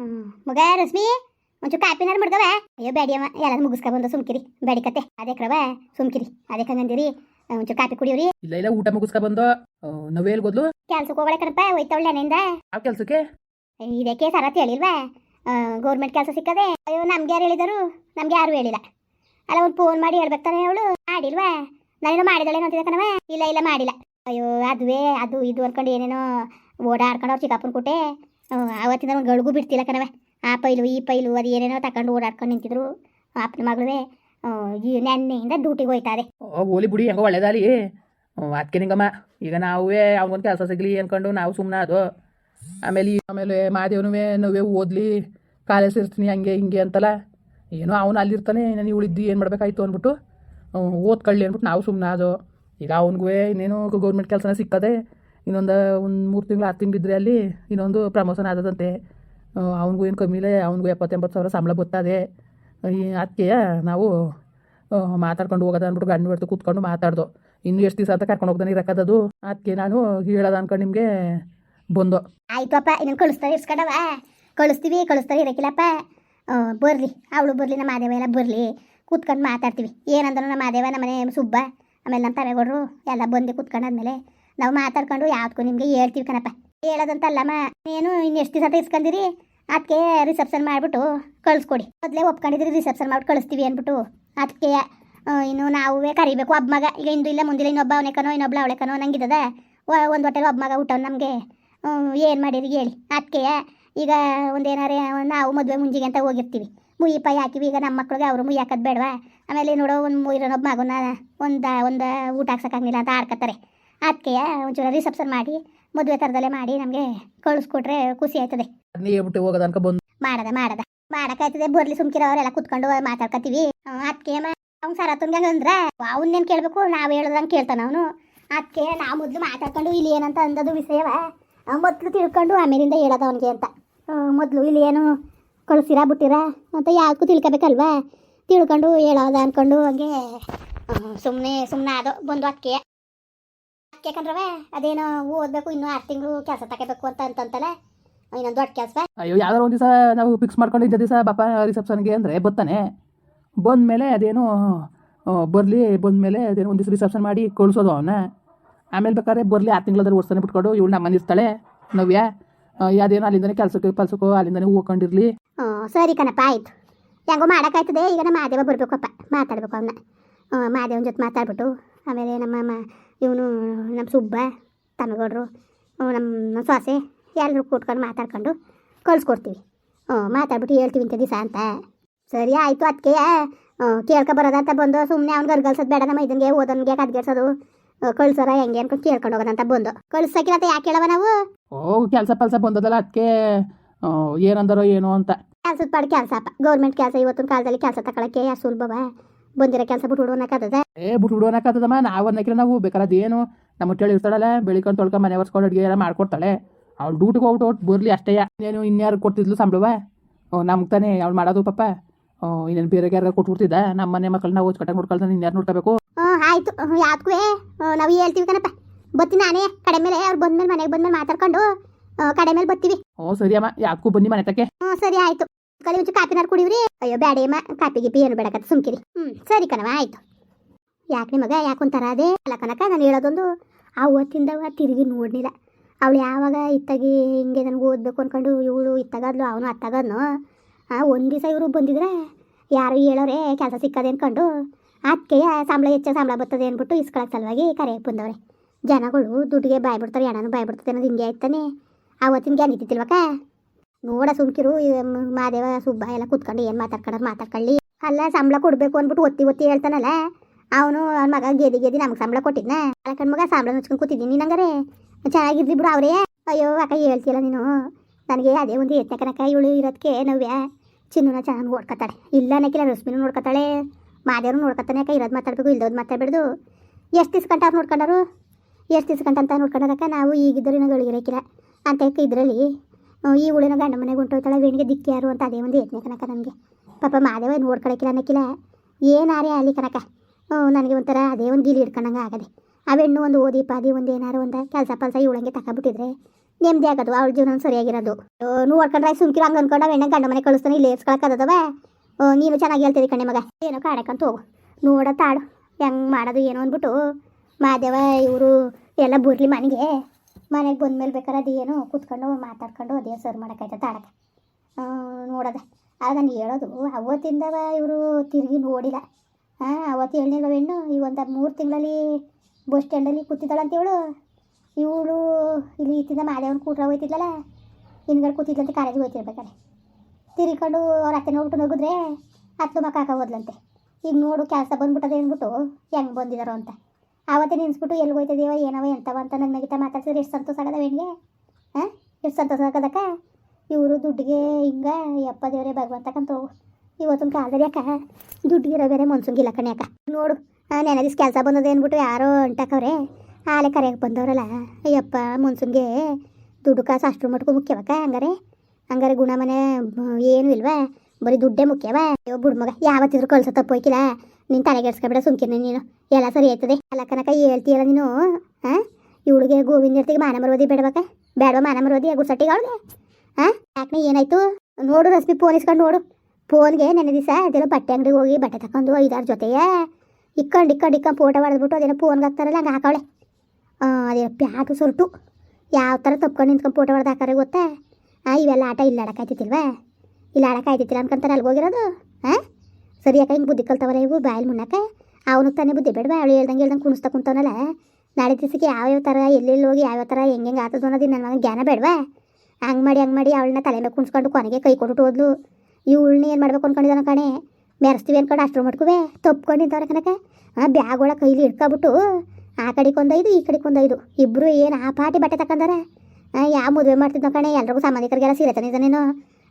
ಹ್ಮ್. ಮಗ ರಶ್ಮಿ ಒಂಚೂರು ಕಾಪಿನಾರು ಮಾಡ್ದವ? ಅಯ್ಯೋ ಬ್ಯಾಡಿ ಅಮ್ಮ ಎಲ್ಲ ಮುಗಿಸ್ಕೊ ಬಂದು ಸುಮ್ಕಿರಿ. ಬ್ಯಾಡಿ ಕತೆ. ಅದೇ ಕ್ರವ ಸುಮ್ಕಿರಿ. ಅದೇ ಕಂಗಂದಿರಿ ಒಂಚೂರು ಕಾಪಿ ಕುಡಿಯೋರಿ. ಇಲ್ಲ ಇಲ್ಲ ಊಟ ಮುಗಿಸ್ಕೊ ಬಂದು. ನಾವೇಲ್ ಗೊದ್ಲು ಕೆಲ್ಸಕ್ಕೆ ಹೋಗಳೆ ಕಣಪ್ಪ. ಹೋಯ್ತವಳೆ ಅನೆಯಿಂದ ಯಾವ ಕೆಲ್ಸಕ್ಕೆ? ಇದಕ್ಕೆ ಸರತ್ ಹೇಳಿಲ್ವಾ ಗೌರ್ಮೆಂಟ್ ಕೆಲಸ ಸಿಕ್ಕದೆ. ಅಯ್ಯೋ ನಮ್ಗೆ ಯಾರು ಹೇಳಿದರು? ನಮ್ಗೆ ಯಾರು ಹೇಳಿಲ್ಲ. ಅಲ್ಲ ಒಂದು ಫೋನ್ ಮಾಡಿ ಹೇಳ್ಬೇಕು ತಾನೆ ಅವಳು. ಮಾಡಿಲ್ವಾ? ನಾನೇನೋ ಮಾಡಿದಳೆ ಅಂತಿದ್ದೆ ಕಣವ ಇಲ್ಲ ಇಲ್ಲ ಮಾಡಿಲ್ಲ. ಅಯ್ಯೋ ಅದುವೇ ಅದು ಇದು ಅನ್ಕೊಂಡು ಏನೇನೋ ಓಡಾಡ್ಕೊಂಡು ಅವ್ರು ಚಿಕ್ಕಪ್ಪನ ಕುಟೆ. ಅವತ್ತಿಂದ ಒಂದು ಗಳಿಗೂ ಬಿಡ್ತಿಲ್ಲ ಕಣವೆ ಆ ಪೈಲು, ಈ ಪೈಲು, ಅದು ಏನೇನೋ ತಕೊಂಡು ಓಡಾಡ್ಕೊಂಡು ನಿಂತಿದ್ರು. ಅಪ್ಪನ ಮಗಳುವೆ ಈ ನೆನ್ನೆಯಿಂದ ಡ್ಯೂಟಿಗೆ ಹೋಯ್ತಾರೆ ಓಲಿ ಬಿಡಿ, ಹೆಂಗೋ ಒಳ್ಳೇದಾಲಿ. ಅದಕ್ಕೆ ನಿಂಗಮ್ಮ ಈಗ ನಾವೇ ಅವನಿಗೊಂದು ಕೆಲಸ ಸಿಗಲಿ ಅನ್ಕೊಂಡು ನಾವು ಸುಮ್ಮನೆ ಅದು. ಆಮೇಲೆ ಆಮೇಲೆ ಮಾದೇವನುವೆ ನಾವೇ ಓದ್ಲಿ, ಕಾಲೇಜ್ ಇರ್ತೀನಿ ಹಂಗೆ ಹಿಂಗೆ ಅಂತಲ್ಲ. ಏನೋ ಅವನು ಅಲ್ಲಿರ್ತಾನೆ ನಾನು ಉಳಿದ್ದು ಏನು ಮಾಡಬೇಕಾಯ್ತು ಅಂದ್ಬಿಟ್ಟು. ಓದ್ಕೊಳ್ಳಿ ಅಂದ್ಬಿಟ್ಟು ನಾವು ಸುಮ್ಮನೆ ಅದು. ಈಗ ಅವನಿಗೂ ಇನ್ನೇನು ಗೌರ್ಮೆಂಟ್ ಕೆಲಸನ ಸಿಕ್ಕದೆ. ಇನ್ನೊಂದು ಒಂದು ಮೂರು ತಿಂಗಳು, ಆರು ತಿಂಗಳಿದ್ರೆ ಅಲ್ಲಿ ಇನ್ನೊಂದು ಪ್ರಮೋಷನ್ ಆದದಂತೆ. ಅವನಿಗೂ ಏನು ಕಮ್ಮಿ ಇಲ್ಲ, ಅವನಿಗೂ ಎಪ್ಪತ್ತೆಂಬತ್ತು ಸಾವಿರ ಸಂಬಳ ಬರ್ತದೆ ಅದಕ್ಕೆ ನಾವು ಮಾತಾಡ್ಕೊಂಡು ಹೋಗೋದ ಅಂದ್ಬಿಟ್ಟು ಗಂಡು ಬಿಡ್ತು ಕೂತ್ಕೊಂಡು ಮಾತಾಡ್ದು. ಇನ್ನು ಎಷ್ಟು ದಿವಸ ಅಂತ ಕರ್ಕೊಂಡು ಹೋಗ್ದಾನೆ ಇರಕ್ಕದದು ಅದಕ್ಕೆ ನಾನು ಹೇಳೋದು ಅನ್ಕೊಂಡು ನಿಮಗೆ ಬಂದು. ಆಯ್ತಪ್ಪ ಇನ್ನೊಂದು ಕಳಿಸ್ತಾರೆ ಇರ್ಸ್ಕೊಂಡವ. ಕಳಿಸ್ತೀವಿ, ಕಳಿಸ್ತಾರೆ ಇರಕ್ಕಿಲ್ಲಪ್ಪ ಬರಲಿ, ಅವಳು ಬರಲಿ, ನಮ್ಮ ಮಾದೇವ ಎಲ್ಲ ಬರಲಿ. ಕೂತ್ಕೊಂಡು ಮಾತಾಡ್ತೀವಿ. ಏನಂದ್ರೆ ನಮ್ಮ ಮಾದೇವ, ನಮ್ಮ ಮನೆ ಸುಬ್ಬ, ಆಮೇಲೆ ನಮ್ಮ ತವೆಗೌಡರು ಎಲ್ಲ ಬಂದು ಕೂತ್ಕೊಂಡಾದ್ಮೇಲೆ ನಾವು ಮಾತಾಡ್ಕೊಂಡು ಯಾವ್ದಕ್ಕೂ ನಿಮಗೆ ಹೇಳ್ತೀವಿ ಕಣಪ್ಪ. ಹೇಳೋದಂತಲ್ಲಮ್ಮ, ನೀನು ಇನ್ನು ಎಷ್ಟು ದಿವಸ ಇಸ್ಕೊಂಡಿರಿ ಅದಕ್ಕೆ ರಿಸೆಪ್ಷನ್ ಮಾಡಿಬಿಟ್ಟು ಕಳಿಸ್ಕೊಡಿ. ಮೊದಲೇ ಒಪ್ಕೊಂಡಿದ್ರಿ ರಿಸೆಪ್ಷನ್ ಮಾಡ್ಬಿಟ್ಟು ಕಳಿಸ್ತೀವಿ ಅಂದ್ಬಿಟ್ಟು. ಅದಕ್ಕೆ ಇನ್ನು ನಾವೇ ಕರಿಬೇಕು ಒಬ್ಬ ಮಗ. ಈಗ ಇಂದು ಇಲ್ಲ, ಮುಂದಿಲ್ಲ, ಇನ್ನೊಬ್ಬ ಅವನೇ ಇನ್ನೊಬ್ಬ ಅವಳೆಕನೋ ಅವಳೆ ಕನೋ ನಂಗಿದ್ದದ ಒಂದು ಹೊಟ್ಟೆಗೆ ಒಬ್ಬ ಮಗ ಊಟ ನಮಗೆ. ಏನು ಮಾಡಿರಿ ಹೇಳಿ. ಅದಕ್ಕೆ ಈಗ ಒಂದೇನಾರೇ, ನಾವು ಮದುವೆ ಮುಂಜಿಗೆ ಅಂತ ಹೋಗಿರ್ತೀವಿ. ಮುಯ್ಯ ಪೈ ಹಾಕಿವಿ, ಈಗ ನಮ್ಮ ಮಕ್ಳಿಗೆ ಅವರು ಮುಯ್ಯ ಹಾಕೋದು ಬೇಡವಾ? ಆಮೇಲೆ ನೋಡೋ, ಒಂದು ಇರೋನೊಬ್ಬ ಮಗನ ಒಂದು ಒಂದು ಊಟ ಹಾಕ್ಸೋಕ್ಕಾಗಿಲ್ಲ ಅಂತ ಆಡ್ಕೊತಾರೆ ಅದಕ್ಕೆ ಒಂಚೂರು ರಿಸೆಪ್ಷನ್ ಮಾಡಿ ಮದುವೆ ಥರದಲ್ಲೇ ಮಾಡಿ ನಮಗೆ ಕಳಿಸ್ಕೊಟ್ರೆ ಖುಷಿ ಆಯ್ತದೆ. ಮಾಡದ ಹೋಗೋದು ಅನ್ಕೊ ಬಂದು ಮಾಡದ ಮಾಡದ. ಮಾಡಕ್ಕಾಯ್ತದೆ ಬರ್ಲಿ ಸುಮ್ಕಿರೋರೆಲ್ಲ ಕುತ್ಕೊಂಡು ಮಾತಾಡ್ಕತೀವಿ ಅದಕ್ಕೆ ಅವ್ನು ಸರತ್ತನ್ಗೆ ಅಂದ್ರೆ ಅವನ್ನೇನು ಕೇಳಬೇಕು? ನಾವು ಹೇಳ್ದಂಗೆ ಕೇಳ್ತಾನ ಅವನು. ಅದಕ್ಕೆ ನಾವು ಮೊದಲು ಮಾತಾಡ್ಕೊಂಡು ಇಲ್ಲಿ ಏನಂತ ಅಂದದು ವಿಷಯವ. ಮೊದಲು ತಿಳ್ಕೊಂಡು ಆಮೇಲಿಂದ ಹೇಳೋದು ಅವನಿಗೆ ಅಂತ. ಮೊದಲು ಇಲ್ಲಿ ಏನು ಕಳಿಸಿರಾ ಬಿಟ್ಟಿರಾ ಅಂತ ಯಾಕೂ ತಿಳ್ಕೊಬೇಕಲ್ವಾ? ತಿಳ್ಕೊಂಡು ಹೇಳೋದ ಅಂದ್ಕೊಂಡು ಹಂಗೆ ಸುಮ್ಮನೆ ಸುಮ್ಮನೆ ಅದು ಬಂದು ಅದಕ್ಕೆ. ಕಂಡ್ರವ ಅದೇನೋ ಓದ್ಬೇಕು ಇನ್ನು ಆರು ತಿಂಗಳು ಕೆಲಸ ತಗೋಬೇಕು ಅಂತ ಅಂತಂತಲ್ಲ? ಇನ್ನೊಂದು ದೊಡ್ಡ ಕೆಲಸ ಅಯ್ಯೋ ಯಾವ್ದಾರು ಒಂದು ದಿವಸ ನಾವು ಫಿಕ್ಸ್ ಮಾಡ್ಕೊಂಡು ಇದ್ದ ದಿವಸ ಬಾಪ ರಿಸೆಪ್ಷನ್ಗೆ ಅಂದ್ರೆ ಬರ್ತಾನೆ. ಬಂದಮೇಲೆ ಅದೇನು ಬರಲಿ ಬಂದಮೇಲೆ ಅದೇನೋ ಒಂದು ದಿವಸ ರಿಸೆಪ್ಷನ್ ಮಾಡಿ ಕಳಿಸೋದು ಅವನ್ನ ಆಮೇಲೆ ಬೇಕಾದ್ರೆ ಬರ್ಲಿ ಆರು ತಿಂಗಳಾದ್ರೂ ಓಡಿಸ್ತಾನೆ ಬಿಟ್ಕೊಂಡು ಇವಳು ನಮ್ಮ ಇರ್ತಾಳೆ ನವ್ಯ. ಆ, ಅದೇನೋ ಅಲ್ಲಿಂದನೇ ಕೆಲಸಕ್ಕೆ ಪಲ್ಸಕ್ಕೋ ಅಲ್ಲಿಂದನೇ ಹೋಗ್ಕೊಂಡಿರ್ಲಿ ಸರಿ ಕಣಪ್ಪ ಆಯ್ತು. ಹೆಂಗೋ ಮಾಡೋಕ್ಕಾಯ್ತದೆ ಈಗ ನಮ್ಮ ಮಾದೇವ ಬರಬೇಕಪ್ಪ ಮಾತಾಡ್ಬೇಕು ಅವನ್ನ ಮಾದೇವನ ಜೊತೆ ಮಾತಾಡ್ಬಿಟ್ಟು ಆಮೇಲೆ ನಮ್ಮ ಇವನು ನಮ್ಮ ಸುಬ್ಬ ತಮ್ಮಗೌಡರು ನಮ್ಮ ಸೊಸೆ ಎಲ್ಲರೂ ಕೂತ್ಕೊಂಡು ಮಾತಾಡ್ಕೊಂಡು ಕಳ್ಸ್ಕೊಡ್ತೀವಿ. ಹ್ಞೂ ಮಾತಾಡ್ಬಿಟ್ಟು ಹೇಳ್ತೀವಿ ಇಂಥ ದಿವಸ ಅಂತ. ಸರಿ ಆಯಿತು ಅದಕ್ಕೆ ಕೇಳ್ಕೊ ಬರೋದಂತ ಬಂದು ಸುಮ್ಮನೆ ಅವ್ನಿಗೆ ಅರ್ಗಲ್ಸೋದು ಬೇಡ ನಮ್ಮ ಇದನ್ಗೆ ಓದೋನ್ಗೆ ಕದ್ಗೆಡ್ಸೋದು ಕಳ್ಸೋರ ಹೆಂಗೆ ಅನ್ಕೊಂಡು ಕೇಳ್ಕೊಂಡು ಹೋಗೋದಂತ ಬಂದು. ಕಳ್ಸಕ್ಕಿರತ್ತೆ ಯಾಕೆ ಕೇಳವ ನಾವು? ಓ ಕೆಲಸ ಪಲ್ಸ ಬಂದದಲ್ಲ ಅದಕ್ಕೆ ಏನಂದರೋ ಏನೋ ಅಂತ. ಕೆಲ್ಸದ ಪಾಡು ಕೆಲಸ ಅಪ್ಪ ಗೌರ್ಮೆಂಟ್ ಕೆಲಸ ಇವತ್ತಿನ ಕಾಲದಲ್ಲಿ ಕೆಲಸ ತಗೊಳಕ್ಕೆ ಯಾ ಸುಲಭವ ಬಂದಿರೋ ಕೆಲಸ ಬಿಟ್ಟು ಅನ್ನೋಕ್ಕಾಗದ ಏ ಬಿಟ್ಟು ಬಿಡೋನಕ್ಕಾಗ್ತದಮ್ಮ ನಾವು ಅನ್ನಕ್ಕಿಲ್ಲ ನಾವು ಬೇಕಾದ್ರೆ ಏನು? ನಮ್ಮ ಹೊಟ್ಟೆಳಿ ಇರ್ತಾಳಲ್ಲ ಬೆಳಿಕೊಂಡು ತೊಳ್ಕೊ ಮನೆ ಒರ್ಸ್ಕೊಂಡು ಅಡುಗೆ ಎಲ್ಲ ಮಾಡ್ಕೊಡ್ತಾಳೆ. ಅವ್ಳು ಡ್ಯೂಟಿಗೆ ಹೋಗ್ಬಿಟ್ಟು ಒಟ್ಟು ಬರಲಿ ಅಷ್ಟೇ. ಏನು ಇನ್ಯಾರು ಕೊಡ್ತಿದ್ಲು ಸಂಬಳವ? ನಮ್ಗೆ ತಾನೇ ಅವ್ಳು ಮಾಡೋದು ಓ ಇನ್ನೇನು ಬೇರೆ ಯಾರು ಕೊಟ್ಬಿಡ್ತಿದ್ದ ನಮ್ಮ ಮನೆ ಮಕ್ಕಳನ್ನ ನಾವು ಕಟ್ಟಂಗೆ ನೋಡ್ಕೊಳ್ತಾನೆ ಇನ್ಯಾರು ನೋಡ್ಕೋಬೇಕು? ಹ್ಞೂ ಆಯ್ತು. ಯಾವ್ದಕ್ಕೂ ನಾವು ಹೇಳ್ತೀವಿ ಕಣಪ್ಪ. ಬರ್ತೀನಿ ನಾನೇ. ಕಡೆ ಮೇಲೆ ಅವ್ರು ಬಂದ್ಮೇಲೆ ಮನೆಗೆ ಬಂದ್ಮೇಲೆ ಮಾತಾಡ್ಕೊಂಡು ಕಡೆ ಮೇಲೆ ಬರ್ತೀವಿ. ಓ ಸರಿ ಅಮ್ಮ ಯಾಕೂ ಬನ್ನಿ ಮನೆ ತಕ್ಕೆ. ಹ್ಞೂ ಸರಿ ಆಯ್ತು. ಕಲಿ ಮುಂಚೆ ಕಾಪಿನಾರು ಕುಡಿವ್ರಿ ಅಯ್ಯೋ, ಬ್ಯಾಡಿ ಮಾ, ಕಾಪಿ ಗಿಪಿ ಏನು ಬೇಡಕತ್ತ, ಸುಮ್ಕಿರಿ. ಹ್ಞೂ ಸರಿ ಕಣವ ಆಯ್ತು. ಯಾಕೆ ನಿಮಗೆ ಯಾಕೆ ಒಂಥರ ಅದೇ? ಅಲ್ಲ ಕನಕ ನಾನು ಹೇಳೋದೊಂದು ಅವತ್ತಿಂದವ ತಿರುಗಿ ನೋಡಲಿಲ್ಲ ಅವಳು ಯಾವಾಗ ಇತ್ತಾಗಿ ಹಿಂಗೆ ನನಗೆ ಓದಬೇಕು ಅಂದ್ಕೊಂಡು ಇವಳು ಇತ್ತಾಗದ್ಲು, ಅವನು ಅತ್ತಾಗದ್ನು? ಆ, ಒಂದು ದಿವಸ ಇವರು ಬಂದಿದ್ರೆ ಯಾರು ಹೇಳೋರೆ, ಕೆಲಸ ಸಿಕ್ಕದೆ ಅನ್ಕೊಂಡು ಅದಕ್ಕೆ ಸಂಬಳ ಹೆಚ್ಚು ಸಂಬಳ ಬರ್ತದೆ ಅಂದ್ಬಿಟ್ಟು ಇಸ್ಕೊಳಕ್ಕೆ ಸಲುವಾಗಿ ಕರೆ ಬಂದವ್ರೆ. ಜನಗಳು ದುಡ್ಡಿಗೆ ಬಾಯ್ಬಿಡ್ತಾರೆ ಬಿಡ್ತಾರೆ ಬಾಯ್ಬಿಡ್ತದೆ ಬಾಯ್ ಬಿಡ್ತದೆ ಅನ್ನೋದು ಹಿಂಗೆ ಆಯ್ತಾನೆ ಆವತ್ತಿನ ಗ್ಯಾನ್ ಇದ್ದಿತ್ತಿಲ್ವಕ್ಕ ನೋಡ ಸುಮ್ಕಿರು ಮಾದೇವ ಸುಬ್ಬ ಎಲ್ಲ ಕುತ್ಕೊಂಡು ಏನು ಮಾತಾಡ್ಕೊಳ್ಳೋದು ಮಾತಾಡ್ಕೊಳ್ಳಿ. ಅಲ್ಲ ಸಂಬಳ ಕೊಡಬೇಕು ಅಂದ್ಬಿಟ್ಟು ಒತ್ತಿ ಒತ್ತಿ ಹೇಳ್ತಾನಲ್ಲ, ಅವನು ಅವ್ನ ಮಗ ಗೆದಿ ಗೆದಿ ನಮ್ಗೆ ಸಂಬಳ ಕೊಟ್ಟಿದ್ನ. ಕಣ್ ಮಗ ಸಂಬಳ ಹಚ್ಕೊಂಡು ಕೂತಿದ್ದೀನಿ ನಂಗರೆ ಚೆನ್ನಾಗಿರ್ಲಿ ಬಿಡು ಅವರೇ. ಅಯ್ಯೋ ಅಕ್ಕ ಹೇಳ್ತಿಲ್ಲ ನೀನು. ನನಗೆ ಅದೇ ಒಂದು ಯತ್ನ ಕನಕ ಇವಳು ಇರೋದಕ್ಕೆ ನವ್ಯ. ಚಿನ್ನನ ಚೆನ್ನಾಗಿ ನೋಡ್ಕೊತಾಳೆ. ಇಲ್ಲ ಅನ್ನಕ್ಕಿಲ್ಲ ರಶ್ಮಿನೂ ನೋಡ್ಕೊತಾಳೆ. ಮಾದೇವ್ರು ನೋಡ್ಕೊತಾನೆ ಅಕ್ಕ, ಇರೋದು ಮಾತಾಡಬೇಕು, ಇಲ್ದೋದು ಮಾತಾಡ್ಬಿಡ್ದು. ಎಷ್ಟು ದಿವ್ಸ ಗಂಟ ಅವ್ರು ನೋಡ್ಕೊಂಡಾರು ಎಷ್ಟು ದಿವ್ಸ ಗಂಟ ಅಂತ ನೋಡ್ಕೊಂಡಾರಕ್ಕ ನಾವು ಈಗಿದ್ದರೂ ನಾವು ಗಳಿಗಿರಕ್ಕಿಲ್ಲ ಅಂತ ಇದರಲ್ಲಿ ಈ ಹುಳಿನ ಗಂಡ ಮನೆಗೆ ಹೊಂಟೋಯ್ತಾಳೆ, ವೇಣಿಗೆ ದಿಕ್ಕ್ಯಾರು ಅಂತ ಅದೇ ಒಂದು ಯತ್ನ ಕನಕ ನನಗೆ. ಪಾಪ ಮಾದೇವ ನೋಡ್ಕೊಳಕ್ಕಿಲ್ಲ ಅನ್ನಕ್ಕಿಲ್ಲ ಏನಾರೇ ಅಲ್ಲಿ ಕನಕ ನನಗೆ ಒಂಥರ ಅದೇ ಒಂದು ಗಿಲಿ ಹಿಡ್ಕೊಂಡಂಗೆ ಆಗದೆ. ಆ ಹೆಣ್ಣು ಒಂದು ಓದಿ ಪಾದಿ ಒಂದು ಏನಾರು ಒಂದು ಕೆಲಸ ಪಲ್ಸ ಇವಳಂಗೆ ತಗೊಬಿಟ್ಟಿದ್ರೆ ನೆಮ್ಮದಿ ಆಗೋದು, ಅವಳ ಜೀವನ ಸರಿಯಾಗಿರೋದು. ನೋಡ್ಕೊಂಡ್ರೆ ಸುಮ್ಕಿರ ಹಂಗೆ ಅನ್ಕೊಂಡು ಅವ್ ಎಣ್ಣೆ ಗಂಡ ಮನೆ ಕಳಿಸ್ತಾನೆ, ಇಲ್ಲಿ ಏರ್ಸ್ಕೊಳಕ್ಕದವ ನೀನು ಚೆನ್ನಾಗಿ ಹೇಳ್ತೀರಿ ಕಣ್ಣೆ ಮಗ. ಏನೋ ಕಾಡಕ್ಕಂತ ಹೋಗು. ನೋಡ ತಾಡು ಹೆಂಗೆ ಮಾಡೋದು ಏನೋ ಅಂದ್ಬಿಟ್ಟು ಮಾದೇವ ಇವರು ಎಲ್ಲ ಬುರ್ಲಿ ಮನೆಗೆ ಮನೆಗೆ ಬಂದ್ಮೇಲೆ ಬೇಕಾದ್ರೆ ಏನು ಕೂತ್ಕೊಂಡು ಮಾತಾಡ್ಕೊಂಡು ಅದೇ ಸರ್ ಮಾಡೋಕ್ಕಾಯ್ತದೆ ಆಡಕ್ಕೆ. ನೋಡೋದೆ. ಆಗ ನಾನು ಹೇಳೋದು ಅವತ್ತಿಂದವ ಇವರು ತಿರುಗಿ ನೋಡಿಲ್ಲ. ಹಾಂ ಅವತ್ತು ಹೇಳಿಲ್ವ ಹೆಣ್ಣು, ಈ ಒಂದು ಮೂರು ತಿಂಗಳಲ್ಲಿ ಬಸ್ ಸ್ಟ್ಯಾಂಡಲ್ಲಿ ಕೂತಿದ್ದಾಳಂತ ಇವಳು. ಇವಳು ಇಲ್ಲಿ ಇತ್ತಿಂದ ಮಾದೇವನ ಕೂಟ್ರ ಹೋಯ್ತಿದ್ಲಲ್ಲ, ಹಿಂದ್ಗಡೆ ಕೂತಿದ್ಲಂತೆ ಕಾಲೇಜಿಗೆ ಹೋಯ್ತಿರ್ಬೇಕಾದ್ರೆ ತಿರ್ಕೊಂಡು ಅವ್ರ ಅತ್ತೆ ನೋಡ್ಬಿಟ್ಟು ನಗಿದ್ರೆ ಹತ್ತು ಮಕ್ಕ ಹೋದ್ಲಂತೆ. ಈಗ ನೋಡು ಕೆಲಸ ಬಂದ್ಬಿಟ್ಟದೆ ಅಂದ್ಬಿಟ್ಟು ಹೆಂಗೆ ಬಂದಿದಾರೋ ಅಂತ. ಆವತ್ತೇ ನಿನ್ಸ್ಬಿಟ್ಟು ಎಲ್ಲಿ ಹೋಯ್ತಿದೀವ ಏನವ ಎಂತವ ಅಂತ ನಂಗೆ ನಗಿತ ಮಾತಾಡ್ಸಿದ್ರೆ ಎಷ್ಟು ಸಂತೋಷ ಆಗದ ಹೆಣ್ಣಿಗೆ ಹಾಂ ಎಷ್ಟು ಸಂತೋಷ ಆಗದಕ್ಕ? ಇವರು ದುಡ್ಡಿಗೆ ಹಿಂಗೆ ಯಪ್ಪ ದೇವರೇ ಭಗವಂತಕ್ಕಂತ ಹೋಗು. ಇವತ್ತಿನ ಕಾಲದಲ್ಲಿ ಯಾಕ? ದುಡ್ಡಿಗಿರೋ ಬೇರೆ ಮನ್ಸಂಗಿಲ್ಲ ಕಣೆ ಯಾಕ? ನೋಡು ನೆನೆ ದಿವ್ಸ ಕೆಲಸ ಬಂದದ ಅಂದ್ಬಿಟ್ಟು ಯಾರೋ ಅಂಟಾಕವ್ರೆ. ಆಲೆ ಕರೆಯಕ್ಕೆ ಬಂದವರಲ್ಲ. ಅಯ್ಯಪ್ಪ ಮನ್ಸನ್ಗೆ ದುಡ್ಡು ಕಾಸು ಅಷ್ಟ್ರ ಮಟ್ಕು ಮುಖ್ಯವಕ್ಕ ಹಂಗಾರೆ? ಹಂಗಾರೆ ಗುಣ ಮನೆ ಏನು ಇಲ್ವಾ? ಬರೀ ದುಡ್ಡೇ ಮುಖ್ಯವ? ಅಯ್ಯೋ, ಬುಡ್ಮಗ, ಯಾವತ್ತಿದ್ರು ಕಳ್ಸ ತಪ್ಪೋಯ್ಕಿಲ್ಲ ನೀನು ತಲೆಗೆಡ್ಸ್ಕೊಬೇಡ ಸುಮ್ಕಿನ ನೀನು. ಎಲ್ಲ ಸರಿ ಆಯ್ತದೆ. ಅಲ್ಲ ಕನಕ ಹೇಳ್ತೀಯಲ್ಲ ನೀನು ಹಾಂ ಇವಳಿಗೆ ಗೋವಿಂದ ಇರ್ತಿಗೆ ಮಾನ ಮರವದಿ ಬೇಡಬೇಕ ಬೇಡವಾ ಮಾನ ಮರವದಿ ಗುಡ್ಸಟ್ಟಿಗೆ ಅವಳಿಗೆ ಹಾಂ ಯಾಕೆ ಏನಾಯ್ತು? ನೋಡು ರಶ್ಮಿ ಫೋನ್ ಇಸ್ಕೊಂಡು ನೋಡು. ಫೋನ್ಗೆ ನೆನೆ ದಿವಸ ಅದೆಲ್ಲ ಬಟ್ಟೆ ಅಂಗಡಿಗೆ ಹೋಗಿ ಬಟ್ಟೆ ತಗೊಂಡು ಐದಾರು ಜೊತೆಯೇ ಇಕ್ಕೊಂಡು ಇಕ್ಕೊಂಡು ಇಕ್ಕೊಂಡು ಫೋಟೋ ಹೊಡೆದ್ಬಿಟ್ಟು ಅದೇನೋ ಫೋನ್ಗೆ ಹಾಕ್ತಾರಲ್ಲ, ಹಂಗೆ ಹಾಕವಳೆ. ಅದೇ ಪ್ಯಾಟು ಸುರ್ಟು. ಯಾವ ಥರ ತಪ್ಕೊಂಡು ನಿಂತ್ಕೊಂಡು ಫೋಟೋ ಹೊಡೆದು ಹಾಕಾರೆ ಗೊತ್ತಾ? ಇವೆಲ್ಲ ಆಟ ಇಲ್ಲ ಆಡಕ್ಕಾಯ್ತಿತ್ತಿಲ್ವಾ ಇಲ್ಲಾಡಕ್ಕೆ ಆಯ್ತಿತ್ತಿಲ್ಲ ಅನ್ಕೊಂತಾರೆ ಅಲ್ಲಿಗೆ ಹೋಗಿರೋದು? ಹಾಂ ಸರಿಯಾಕ ಹಿಂಗೆ ಬುದ್ಧಿ ಕಲ್ತವಲ್ಲ ಇವು ಬಾಯಲ್ಲಿ ಮುನ್ನಕ ಅವನು ತಾನೇ ಬುದ್ಧಿ ಬೇಡವಾ? ಅವಳು ಹೇಳ್ದಂಗೆ ಹೇಳ್ದಂಗೆ ಕುಣಿಸ್ತಾ ಕುಂತವನಲ್ಲ ನಾಳೆ ದಿವಸಕ್ಕೆ ಯಾವ್ಯಾವ ಥರ ಎಲ್ಲೆಲ್ಲಿ ಹೋಗಿ ಯಾವ್ಯಾವ ಥರ ಹೆಂಗೆ ಹೆಂಗೆ ಆತದ ಅನ್ನೋದು ನನ್ನ ಮಗನ ಜ್ಞಾನ ಬೇಡವಾ? ಹಂಗೆ ಮಾಡಿ ಹಂಗೆ ಮಾಡಿ ಅವಳನ್ನ ತಲೆ ಮೇಲೆ ಕುಣಿಸ್ಕೊಂಡು ಕೊನೆಗೆ ಕೈ ಕೊಟ್ಟು ಹೋದ್ಲು. ಇವಳನ್ನ ಏನು ಮಾಡ್ಬೇಕು ಅನ್ಕೊಂಡಿದ್ದಾನ ಕಣೆ? ಮೆರೆಸ್ತೀವಿ ಅನ್ಕೊಂಡು ಅಷ್ಟ್ರ ಮಟ್ಕುವೆ. ತಪ್ಕೊಂಡಿದ್ದವ್ರೆ ಕನಕ ಆ ಬ್ಯಾಗ್ ಒಳಗೆ ಕೈಲಿ ಹಿಡ್ಕೊಬಿಟ್ಟು ಆ ಕಡೆಗೆ ಐದು ಈ ಕಡೆ ಒಂದೈದು. ಇಬ್ಬರು ಏನು ಆ ಪಾಟಿ ಬಟ್ಟೆ ತಕೊಂಡಾರ? ಯಾವ ಮದುವೆ ಮಾಡ್ತಿದ್ದ ಕಣೆ? ಎಲ್ರಿಗೂ ಸಂಬಂಧಿಕರಿಗೆಲ್ಲ ಸೀರೆ ತಂದಿದ್ದಾನೇನೋ?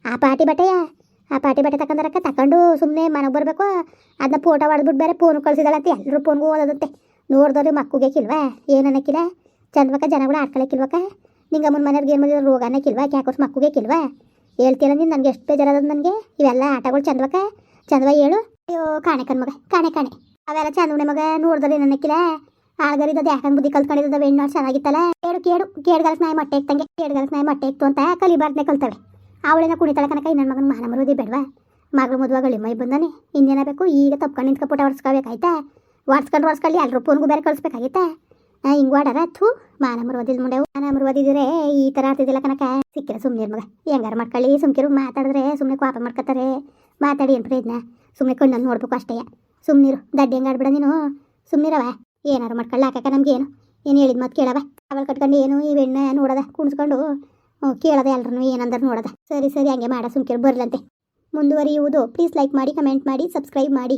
ಆ ಪಾಟಿ ಬಟ್ಟೆಯ? ಆ ಪಾಟಿ ಬಟ್ಟೆ ತಕೊಂಡಾರಕ್ಕ ತಕೊಂಡು ಸುಮ್ಮನೆ ಮನೆಗೆ ಬರಬೇಕು. ಅದನ್ನ ಫೋಟೋ ಹೊಡೆದ್ಬಿಟ್ಟು ಬೇರೆ ಫೋನ್ ಕಳ್ಸಿದಾಳಂತೆ. ಎಲ್ಲರೂ ಫೋನ್ಗೂ ಓದೋದಂತೆ ನೋಡಿದವ್ರು ಮಕ್ಕಳಿಗೆ ಕಿಲ್ವಾ? ಏನು ಅನ್ನಕ್ಕಿಲ್ಲ ಚಂದ್ವಕ್ಕ ಜನಗಳು ಆಡ್ಕೊಳಕ್ಕಿಲ್ವಕ್ಕ ನಿಂಗಮ್ಮನ ಮನೆಯವ್ರಿಗೆ ಏನು ಮಾಡಿದ್ರು ರೋಗ ಅನ್ನಕ್ಕಿಲ್ವಾ ಕ್ಯಾಕೋಸ್ ಮಕ್ಕಳಿಗೆ ಕಿಲ್ವಾ? ಹೇಳ್ತೀರ ನೀನು ನನಗೆ ಎಷ್ಟು ಬೇಜಾರದ ನನಗೆ? ಇವೆಲ್ಲ ಆಟಗಳು ಚಂದ್ವಕ್ಕ? ಚಂದ್ವ ಹೇಳು. ಅಯ್ಯೋ ಕಾಣೆ ಕಣ್ ಮಗ, ಕಾಣೆ ಕಾಣೆ. ಅವೆಲ್ಲ ಚಂದವನೆ ಮಗ ನೋಡಿದ್ರೆ ನನಕ್ಕಿಲ್ಲ ಆಳ್ಗರಿದ ಯಾಕಂಗ್ ಬುದ್ಧಿ ಕಲ್ತ್ಕೊಂಡಿದ್ದ ಹೆಣ್ಣು ಚೆನ್ನಾಗಿತ್ತಲ್ಲ? ಕೇಳು ಕೇಳು. ಕೇಳ್ಗಲ್ಸ್ ನಾಯಿ ಮೊಟ್ಟೆ ಇಕ್ತಂಗೆ ಕೇಳ್ಗಲ್ಸ್ ನಾಯಿ ಮೊಟ್ಟೆ ಇತ್ತು ಅಂತ ಕಲಿಬಾರ್ದನೆ ಕಲ್ತವೆ. ಅವಳೇನ ಕುಣಿತಾಳ ಕನಕ ನನ್ನ ಮಗನ ಮಹನ ಮರೋದಿ ಬೇಡವಾ? ಮಗಳು ಮದುವೆ ಗಳಿ ಮೈ ಬಂದಾನೆ, ಇನ್ನೇನ ಬೇಕು? ಈಗ ತಪ್ಕೊಂಡು ನಿಂತ್ಕ ಪುಟ ಹೊಡ್ಸ್ಕೋಬೇಕಾಯ್ತಾ ಹೊಡ್ಸ್ಕೊಂಡು ಹೊಡ್ಸ್ಕೊಳ್ಳಿ ಎಲ್ಲರೂ ಫೋನ್ಗೂ ಬೇರೆ ಕಳಿಸ್ಬೇಕಾಗಿತ್ತಾ ಹಿಂಗೆ ಓಡಾರ ಥೂ ಮಾನ ಮರುವಾದಿಲ್ ಮುಂಡೆ ಮಾನ ಮರುವಾದಿದ್ರೆ ಈ ಥರ ಆಡ್ತಿದ್ದಿಲ್ಲ ಕನಕ? ಸಿಕ್ಕಿರ ಸುಮ್ಮನೆ ಮಗ. ಹೆಂಗಾರ ಮಾಡ್ಕೊಳ್ಳಿ? ಸುಮ್ಕಿರು, ಮಾತಾಡಿದ್ರೆ ಸುಮ್ಮನೆ ಕೋಪ ಮಾಡ್ಕೊತಾರೆ. ಮಾತಾಡಿ ಏನು ಪ್ರಯತ್ನ? ಸುಮ್ಮನೆ ಕಣ್ಣಲ್ಲಿ ನೋಡ್ಬೇಕು ಅಷ್ಟೇ. ಸುಮ್ಮನಿರು ದಡ್ಡಿ ಹೆಂಗೆ ಆಡ್ಬಿಡ ನೀನು? ಸುಮ್ಮನಿರವ ಏನಾರು ಮಾಡ್ಕೊಳ್ಳಿ ಹಾಕಕ್ಕ ನಮ್ಗೆ ಏನು ಏನು ಹೇಳಿದ ಮತ್ತೆ ಕೇಳವ ಅವಳು ಕಟ್ಕೊಂಡು ಏನು ಈ ಬೆಣ್ಣೆ ನೋಡದ, ಕುಣಿಸ್ಕೊಂಡು ಕೇಳದೆ ಎಲ್ರೂ ಏನಂದ್ರೆ ನೋಡದ. ಸರಿ ಸರಿ, ಹಂಗೆ ಮಾಡ ಸುಮ್ಕಿರು, ಬರ್ಲಂತೆ. ಮುಂದುವರಿಯುವುದು. ಪ್ಲೀಸ್ ಲೈಕ್ ಮಾಡಿ ಕಮೆಂಟ್ ಮಾಡಿ ಸಬ್ಸ್ಕ್ರೈಬ್ ಮಾಡಿ.